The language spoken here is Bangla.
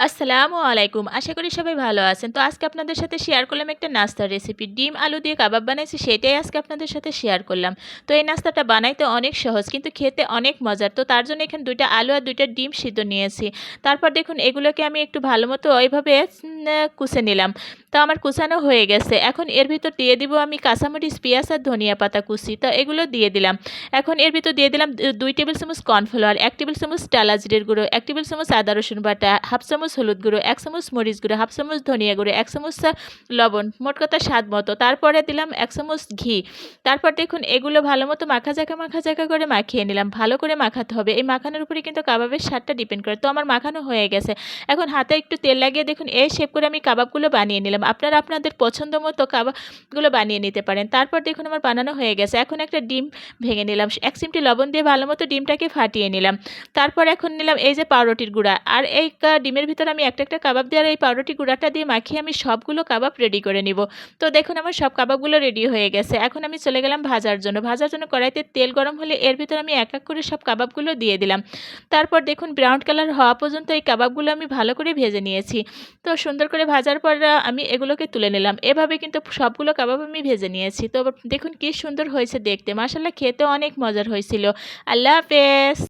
আসসালামু আলাইকুম। আশা করি সবাই ভালো আছেন। তো আজকে আপনাদের সাথে শেয়ার করলাম একটা নাস্তার রেসিপি ডিম, আলু দিয়ে কাবাব বানাইছি, সেটাই আজকে আপনাদের সাথে শেয়ার করলাম। তো এই নাস্তাটা বানাইতে অনেক সহজ, কিন্তু খেতে অনেক মজার। তো তার জন্য এখানে দুইটা আলু আর দুইটা ডিম সিদ্ধ নিয়েছি। তারপর দেখুন, এগুলোকে আমি একটু ভালো মতো ওইভাবে কুষে নিলাম। তো আমার কুচানো হয়ে গেছে। এখন এর ভিতর দিয়ে দিব আমি কাঁচামরিচ, পেঁয়াজ আর ধনিয়া পাতা কুচি। তো এগুলো দিয়ে দিলাম। এখন এর ভিতর দিয়ে দিলাম দুই টেবিল চামচ কর্নফ্লাওয়ার, এক টেবিল চামচ টালা জিরের গুঁড়ো, এক টেবিল চামচ আদা রসুন বাটা, হাফ চামচ হলুদ গুঁড়ো, এক চামচ মরিচ গুঁড়ো, হাফ চামচ ধনিয়া গুঁড়ো, এক চামচ লবণ, মোট কথা স্বাদ মতো। তারপরে দিলাম এক চামচ ঘি। তারপর দেখুন এগুলো ভালো মতো মাখা জায়গা মাখা জায়গা করে মাখিয়ে নিলাম। ভালো করে মাখাতে হবে। এই মাখানোর উপরে কিন্তু কাবাবের স্বাদটা ডিপেন্ড করে। তো আমার মাখানো হয়ে গেছে। এখন হাতে একটু তেল লাগিয়ে দেখুন এই শেপ করে আমি কাবাবগুলো বানিয়ে নিলাম। আপনারা আপনাদের পছন্দ মতো কাবাবগুলো বানিয়ে নিতে পারেন। তারপর দেখুন আমার বানানো হয়ে গেছে। এখন একটা ডিম ভেঙে নিলাম। এক চিমটি লবণ দিয়ে ভালো মতো ডিমটাকে ফাটিয়ে নিলাম। তারপর এখন নিলাম এই যে পাউরুটির গুঁড়া। আর এই ডিমের ভিতর আমি একটা একটা কাবাব দেওয়ার এই পাউরুটি গুঁড়াটা দিয়ে মাখিয়ে আমি সবগুলো কাবাব রেডি করে নিব। তো দেখুন আমার সব কাবাবগুলো রেডি হয়ে গেছে। এখন আমি চলে গেলাম ভাজার জন্য। ভাজার জন্য কড়াইতে তেল গরম হলে এর ভিতর আমি এক এক করে সব কাবাবগুলো দিয়ে দিলাম। তারপর দেখুন ব্রাউন কালার হওয়া পর্যন্ত এই কাবাবগুলো আমি ভালো করে ভেজে নিয়েছি। তো সুন্দর করে ভাজার পর আমি এগুলোকে তুলে নিলাম। এভাবে কিন্তু সবগুলো কাবাব আমি ভেজে নিয়েছি। তো দেখুন কি সুন্দর হয়েছে দেখতে। মাসাল্লাহ খেতে অনেক মজার হয়েছিল। আল্লাহ হাফেজ।